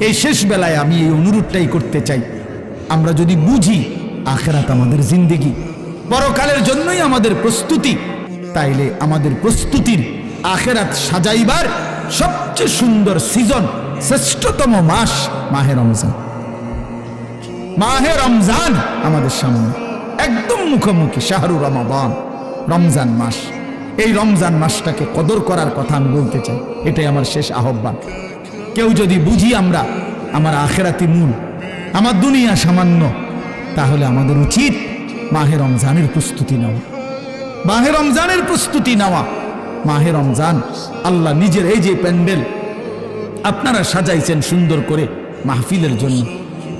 এই শেষ বেলায় আমি এই অনুরোধটাই করতে চাই। আমরা যদি বুঝি, আখেরাত আমাদের জিন্দেগি। পরকালের জন্যই আমাদের প্রস্তুতি। তাইলে আমাদের প্রস্তুতির আখেরাত সাজাইবার সবচেয়ে সুন্দর সিজন, শ্রেষ্ঠতম মাস মাহে রমজান। মাহে রমজান আমাদের সামনে। একদম মুখোমুখি শাহরু রমাবান রমজান মাস। এই রমজান মাসটাকে কদর করার কথা আমি বলতে চাই। এটাই আমার শেষ আহ্বান। কেউ যদি বুঝি আমরা, আমার আখেরাতি মূল, আমার দুনিয়া সামান্য, তাহলে আমাদের উচিত মাহে রমজানের প্রস্তুতি নেওয়া। মাহে রমজানের প্রস্তুতি নেওয়া। মাহে রমজান আল্লাহ নিজের এই যে প্যান্ডেল, আপনারা সাজাইছেন সুন্দর করে মাহফিলের জন্য।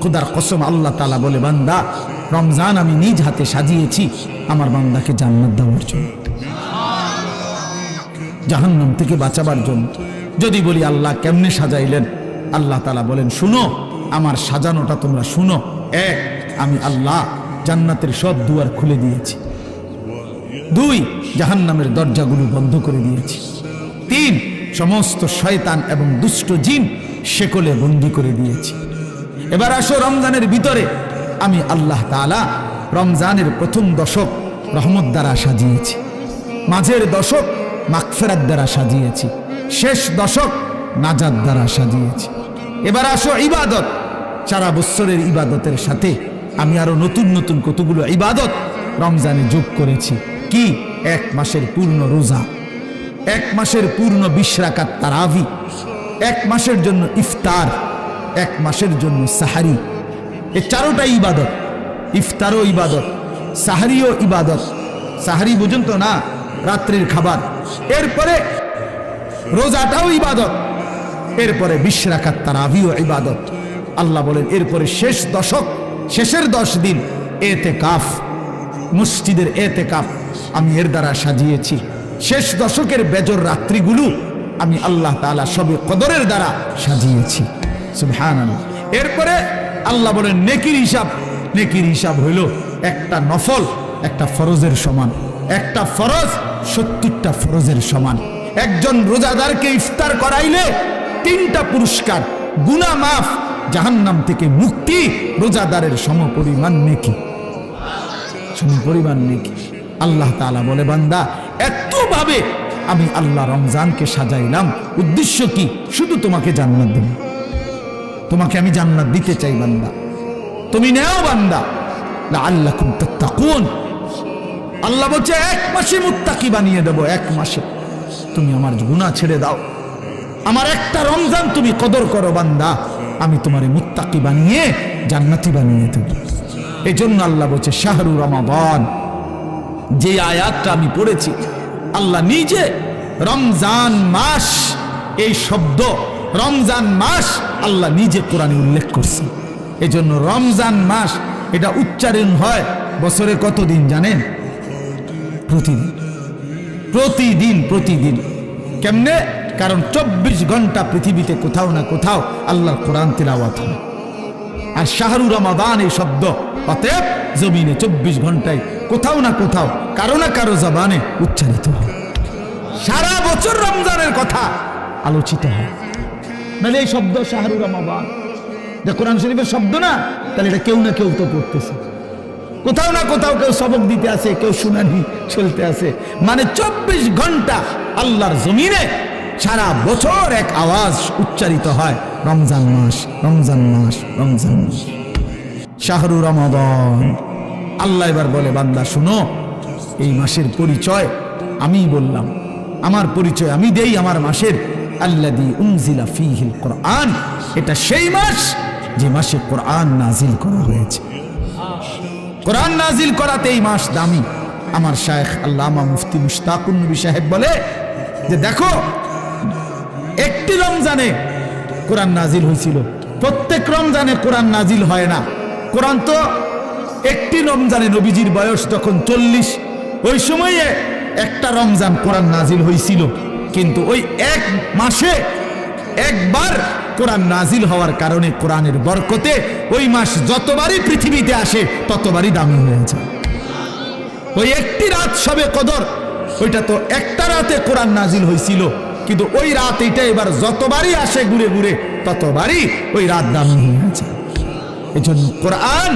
খুদার কসম আল্লাহ তালা বলে, বান্দা, রমজান আমি নিজ হাতে সাজিয়েছি, আমার বান্দাকে জান্নাত দেওয়ার জন্য। জাহান্নাম থেকে বাঁচাবার জন্য। যদি বলি, আল্লাহ কেমনে সাজাইলেন? আল্লাহ তালা বলেন, শুনো, আমার সাজানোটা তোমরা শুনো। এক, আমি আল্লাহ জান্নাতের সব দুয়ার খুলে দিয়েছি। দুই, জাহান্নামের দরজাগুলো বন্ধ করে দিয়েছি। তিন, সমস্ত শয়তান এবং দুষ্ট জিন শেকলে বন্দি করে দিয়েছি। এবার আসো রমজানের ভিতরে। আমি আল্লাহ তালা রমজানের প্রথম দশক রহমত দ্বারা সাজিয়েছি। মাঝের দশক মাকফেরাত দ্বারা সাজিয়েছি। শেষ দশক নাজাদ দ্বারা সাজিয়েছি। এবার আসো ইবাদত। সারা বৎসরের ইবাদতের সাথে আমি আরও নতুন নতুন কতগুলো ইবাদত রমজানে যোগ করেছি। কি? এক মাসের পূর্ণ রোজা, এক মাসের পূর্ণ বিশ্রাকাত তারাভি এক মাসের জন্য ইফতার, এক মাসের জন্য সাহারি। এ চারোটাই ইবাদত, ইফতারও ইবাদত, সাহারিও ইবাদত। সাহারি বুঝুন তো না? রাত্রির খাবার। এরপরে রোজাটাও ইবাদত। এরপরে বিশ্রাকাত তারাভিও ইবাদত। আল্লাহ বলেন, এরপরে শেষ দশক, শেষের দশ দিন এতে কাফ মসজিদের এতে কাফ আমি এর দ্বারা সাজিয়েছি। শেষ দশকের বেজর রাত্রিগুলো আমি আল্লাহ তাআলা সবে কদরের দ্বারা সাজিয়েছি। সুবহানাল্লাহ। এরপরে আল্লাহ বলেন, নেকির হিসাব নেকির হিসাব হইল একটা নফল, একটা ফরজের সমান, একটা ফরজ সত্তরটা ফরজের সমান। একজন রোজাদারকে ইফতার করাইলে তিনটা পুরস্কার গুনা মাফ, জাহান্নাম থেকে মুক্তি, রোজাদারের সমপরিমাণ নেকি। পরিমাণ নেকি। আল্লাহ তাআলা বলে, বান্দা এত ভাবে আমি আল্লাহ রমজানকে সাজাইলাম, উদ্দেশ্য কি? শুধু তোমাকে জান্নাত দেব। তোমাকে আমি জান্নাত দিতে চাই, বান্দা। তুমি নেও, বান্দা। আল্লাহ আল্লাহ বলছে, এক মাসে মুত্তাকি বানিয়ে দেব, এক মাসে। তুমি আমার গুনাহ ছেড়ে দাও। আমার একটা রমজান তুমি কদর করো বান্দা। আমি তোমার মুত্তাকি বানিয়ে, জান্নাতি বানিয়ে দেব। এই জন্য আল্লাহ বলছে, শাহরু রমাবান যে আয়াতটা আমি পড়েছি, আল্লাহ নিজে রমজান মাস, এই শব্দ রমজান মাস আল্লাহ নিজে কোরআনে উল্লেখ করছে। এই জন্য রমজান মাস, এটা উচ্চারণ হয় বছরে কতদিন জানেন? প্রতিদিন। প্রতিদিন প্রতিদিন। কেমনে? কারণ চব্বিশ ঘণ্টা পৃথিবীতে কোথাও না কোথাও আল্লাহর কোরআন তিলাওয়াত হয়। আর শাহরু রমাদান এই শব্দ, অতএব জমিনে চব্বিশ ঘন্টায় কোথাও না কোথাও, কারও না কারও জবানে উচ্চারিত হয়। সারা বছর রমজানের কথা আলোচিত হয়। নাহলে এই শব্দ শাহরু রমাদান। যে কোরআন শরীফের শব্দ না, তাহলে এটা কেউ না কেউ তো পড়তেছে। কোথাও না কোথাও কেউ সবক দিতে আছে কেউ শুনানি চলতে আছে মানে চব্বিশ ঘণ্টা আল্লাহর জমিনে সারা বছর এক আওয়াজ উচ্চারিত হয়, রমজান মাস রমজান মাস রমজান মাস। শাহরু রমাদান। আল্লাহ এবার বলে, বান্দা, শুনো, এই মাসের পরিচয় আমি বললাম। আমার পরিচয় আমি দেই আমার মাসের। আল্লাদি উমজিলা ফিহিল কোরআন। এটা সেই মাস যে মাসে কোরআন নাজিল করা হয়েছে। কোরআন নাজিল করাতে এই মাস দামি। আমার শায়েখ আল্লামা মুফতি মুশতাকুন নবী সাহেব বলে যে দেখো, একটি রমজানে কোরআন নাজিল হয়েছিল। প্রত্যেক রমজানে কোরআন নাজিল হয় না। কোরআন তো একটি রমজানে নবীজির বয়স তখন চল্লিশ, ওই সময়ে একটা রমজান কোরআন নাজিল হয়েছিল। কিন্তু ওই এক মাসে একবার কোরআন নাজিল হওয়ার কারণে কোরআনের বরকতে ওই মাস যতবারই পৃথিবীতে আসে, ততবারই দামি হয়ে যায়। ওই একটি রাত সবে কদর, ওইটা তো একটা রাতে কোরআন নাজিল হয়েছিল, কিন্তু ওই রাত এটা এবার যতবারই আসে ঘুরে ঘুরে, ততবারই ওই রাত দামি হয়ে এই জন্য কোরআন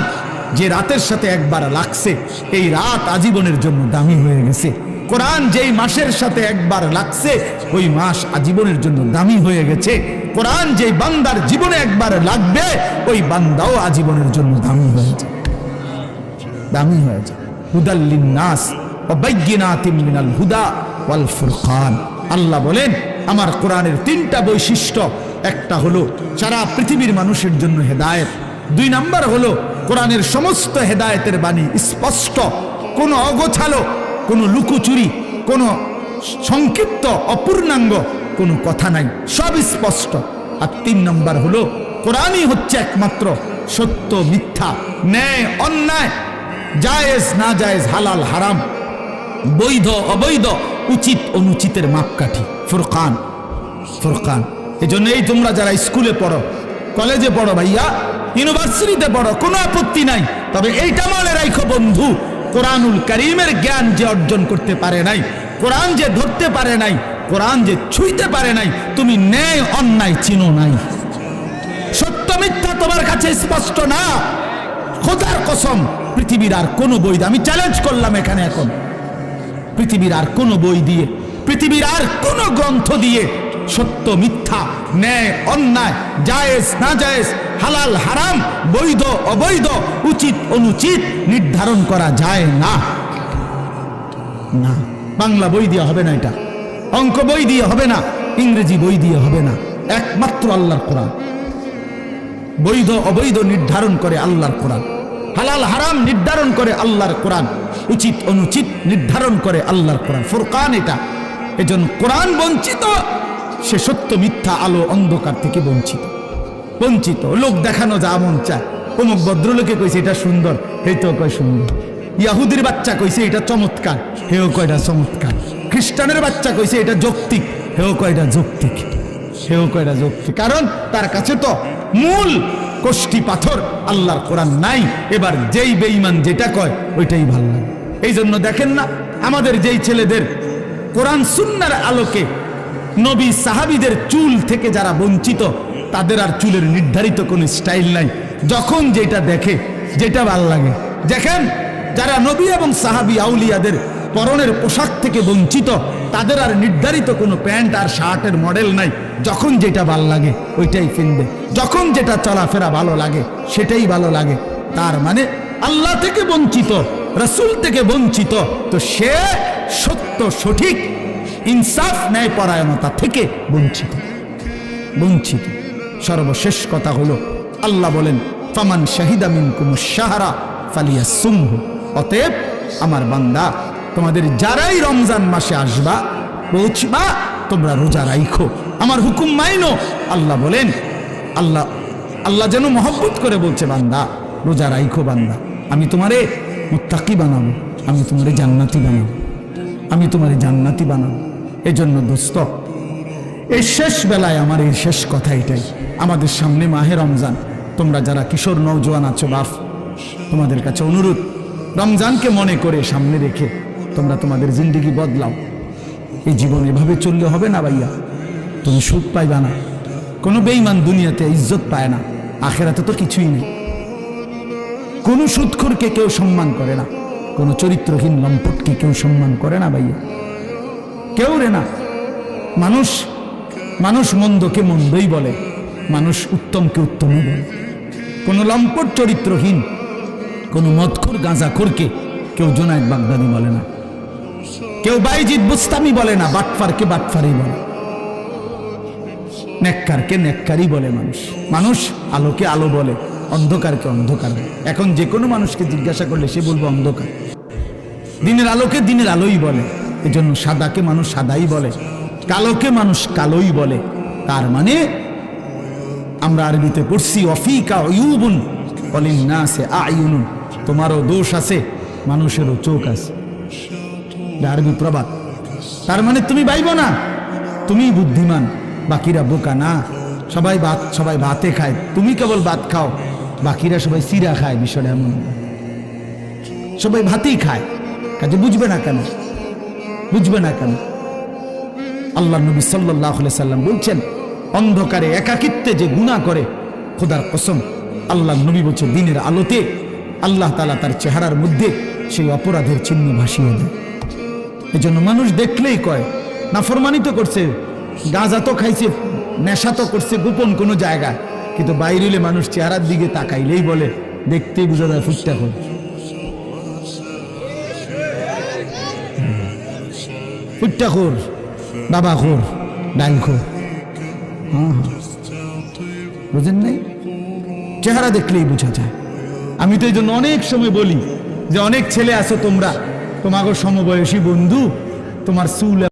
যে রাতের সাথে একবার লাগছে, এই রাত আজীবনের জন্য দামি হয়ে গেছে। কোরআন যেই মাসের সাথে একবার লাগছে, ওই মাস আজীবনের জন্য দামি হয়ে গেছে। কোরআন যেই বান্দার জীবনে একবার লাগবে, ওই বান্দাও আজীবনের জন্য দামি হয়ে যায় দামি হয়ে যায় হুদাল্লিন হুদা ওয়াল ফুরকান। আল্লাহ বলেন, আমার কোরআনের তিনটা বৈশিষ্ট্য, একটা হলো সারা পৃথিবীর মানুষের জন্য হেদায়েত, দুই নাম্বার হলো কোরআনের সমস্ত হেদায়েতের বাণী স্পষ্ট, কোনো অগোছালো কোনো লুকোচুরি, কোনো সংক্ষিপ্ত অপূর্ণাঙ্গ কোনো কথা নাই, সব স্পষ্ট। আর তিন নম্বর হলো, কোরআনই হচ্ছে একমাত্র সত্য মিথ্যা, ন্যায়, অন্যায়, জায়েজ না জায়েজ হালাল, হারাম, বৈধ, অবৈধ, উচিত, অনুচিতের মাপকাঠি, ফুরকান ফুরকান। এই জন্য এই তোমরা যারা স্কুলে পড়ো, কলেজে পড়ো ভাইয়া, ইউনিভার্সিটিতে পড়ো, কোনো আপত্তি নাই। তবে এইটা মনে রাখো বন্ধু কোরআনুল করিমের জ্ঞান যে অর্জন করতে পারে নাই, কোরআন যে ধরতে পারে নাই, কোরআন যে ছুঁইতে পারে নাই, তুমি ন্যায় অন্যায় চিনো নাই। সত্য মিথ্যা তোমার কাছে স্পষ্ট না। খোদার কসম, পৃথিবীর আর কোনো বই আমি চ্যালেঞ্জ করলাম এখানে এখন। পৃথিবীর আর কোনো বই দিয়ে, পৃথিবীর আর কোনো গ্রন্থ দিয়ে সত্য মিথ্যা, ন্যায়, অন্যায়, জায়েজ, না জায়েজ হালাল, হারাম, বৈধ, অবৈধ, উচিত, অনুচিত নির্ধারণ করা যায় না। না, বাংলা বই দিয়ে হবে না এটা। অঙ্ক বই দিয়ে হবে না, ইংরেজি বই দিয়ে হবে না। একমাত্র আল্লাহর কোরআন। বৈধ, অবৈধ নির্ধারণ করে আল্লাহর কোরআন। হালাল, হারাম নির্ধারণ করে আল্লাহর কোরআন। উচিত, অনুচিত নির্ধারণ করে আল্লাহর কোরআন। ফোরকান এটা। এজন্য কোরআন বঞ্চিত, সে সত্য মিথ্যা আলো অন্ধকার থেকে বঞ্চিত। বঞ্চিত, লোক দেখানো যা মন চায়। অমুক ভদ্রলোকে কইছে, এটা সুন্দর। এই তো কয় সুন্দর। ইয়াহুদির বাচ্চা কইছে, এটা চমৎকার। হেও কয়টা চমৎকার। খ্রিস্টানের বাচ্চা কইছে, এটা যৌক্তিক। হেও কয়টা যৌক্তিক। সেও কয়টা যৌক্তিক। কারণ তার কাছে তো মূল কোষ্টি পাথর আল্লাহর কোরআন নাই। এবার যেই বেঈমান যেটা কয়, ওইটাই ভালো লাগে। এই জন্য দেখেন না, আমাদের যেই ছেলেদের কোরআন সুন্নার আলোকে নবী সাহাবিদের চুল থেকে যারা বঞ্চিত তাদের আর চুলের নির্ধারিত কোনো স্টাইল নাই। যখন যেটা দেখে, যেটা ভালো লাগে। দেখেন, যারা নবী এবং সাহাবি আউলিয়াদের পরনের পোশাক থেকে বঞ্চিত, তাদের আর নির্ধারিত কোনো প্যান্ট আর শার্টের মডেল নাই। যখন যেটা ভালো লাগে, ওইটাই কিনবে যখন যেটা চলাফেরা ভালো লাগে, সেটাই ভালো লাগে। তার মানে আল্লাহ থেকে বঞ্চিত, রসুল থেকে বঞ্চিত, তো সে সত্য, সঠিক, ইনসাফ ন্যায় পরায়ণতা থেকে বঞ্চিত। বঞ্চিত। সর্বশেষ কথা হলো, আল্লাহ বলেন, ফামান শাহিদা মিনকুম সাহারা ফালিয়া সুমহ অতএব আমার বান্দা, তোমাদের যারাই রমজান মাসে আসবা, পৌঁছবা, তোমরা রোজা রাইখো। আমার হুকুম মাইনো, আল্লাহ বলেন, আল্লাহ আল্লাহ যেন মহব্বত করে বলছে, বান্দা, রোজা রাইখো বান্দা, আমি তোমারে মুত্তাকি বানাবো, আমি তোমারে জান্নাতি বানাবো, আমি তোমারে জান্নাতি বানাবো। এজন্য দোস্ত এই শেষ বেলায় আমার এই শেষ কথা এটাই। আমাদের সামনে মাহে রমজান। তোমরা যারা কিশোর নৌজওয়ান আছো বাপ তোমাদের কাছে অনুরোধ, রমজানকে মনে করে সামনে রেখে তোমরা তোমাদের জিন্দিগি বদলাও। এই জীবন এভাবে চললে হবে না ভাইয়া। তুমি সুখ পাইবা না। কোনো বেইমান দুনিয়াতে ইজ্জত পায় না। আখেরাতে তো কিছুই নেই। কোনো সুৎখরকে কেউ সম্মান করে না। কোনো চরিত্রহীন লম্পটকে কেউ সম্মান করে না ভাইয়া। কেউ রে না। মানুষ মানুষ মন্দকে মন্দই বলে। মানুষ উত্তমকে উত্তমই বলে। কোনো লম্পট চরিত্রহীন, কোনো মদখোর গাঁজাখোরকে কেউ জোনায়দ বাগদাদি বলে না। কেউ বাইজিৎ বুস্তামি বলে না, বাটফারকে বাটফারই বলে। নেককারকে নেককারই বলে মানুষ। মানুষ আলোকে আলো বলে, অন্ধকারকে অন্ধকার এখন যে কোনো মানুষকে জিজ্ঞাসা করলে সে বলব অন্ধকার। দিনের আলোকে দিনের আলোই বলে, এজন্য সাদাকে মানুষ সাদাই বলে, কালোকে মানুষ কালোই বলে। তার মানে আমরা আরবিতে পড়ছি অফিকা ইউবুন বলেন না সে আয়ুনুন। তোমারও দোষ আছে, মানুষেরও চোখ আছে। আরবি প্রবাদ। তার মানে তুমি বাইব না তুমি বুদ্ধিমান, বাকিরা বোকা না। সবাই ভাত, সবাই ভাতে খায়। তুমি কেবল ভাত খাও, বাকিরা সবাই সিরা খায়, বিষয়টা এমন সবাই ভাতেই খায়, কাজে বুঝবে না কেন? বুঝবে না কেন? আল্লাহ নবী সাল্লাহ সাল্লাম বলছেন অন্ধকারে একাকিত্বে যে গুণা করে, খোদার কসম, আল্লাহ নবী বলছে, দিনের আলোতে আল্লাহ তালা তার চেহারার মধ্যে সেই অপরাধের চিহ্ন ভাসিয়ে দেয়। এই জন্য মানুষ দেখলেই কয় নাফরমানি তো করছে, গাঁজা তো খাইছে, নেশা তো করছে গোপন কোনো জায়গায়। কিন্তু বাইরেলে মানুষ চেহারার দিকে তাকাইলেই বলে, দেখতেই বোঝা যায় ফুটটা করে ফুটটা খোর বাবা খোর, ডাইল খোর। বুঝেন নাই? চেহারা দেখলেই বোঝা যায়। আমি তো এই জন্য অনেক সময় বলি যে, অনেক ছেলে আছো তোমরা। তোমাকে সমবয়সী বন্ধু, তোমার চুল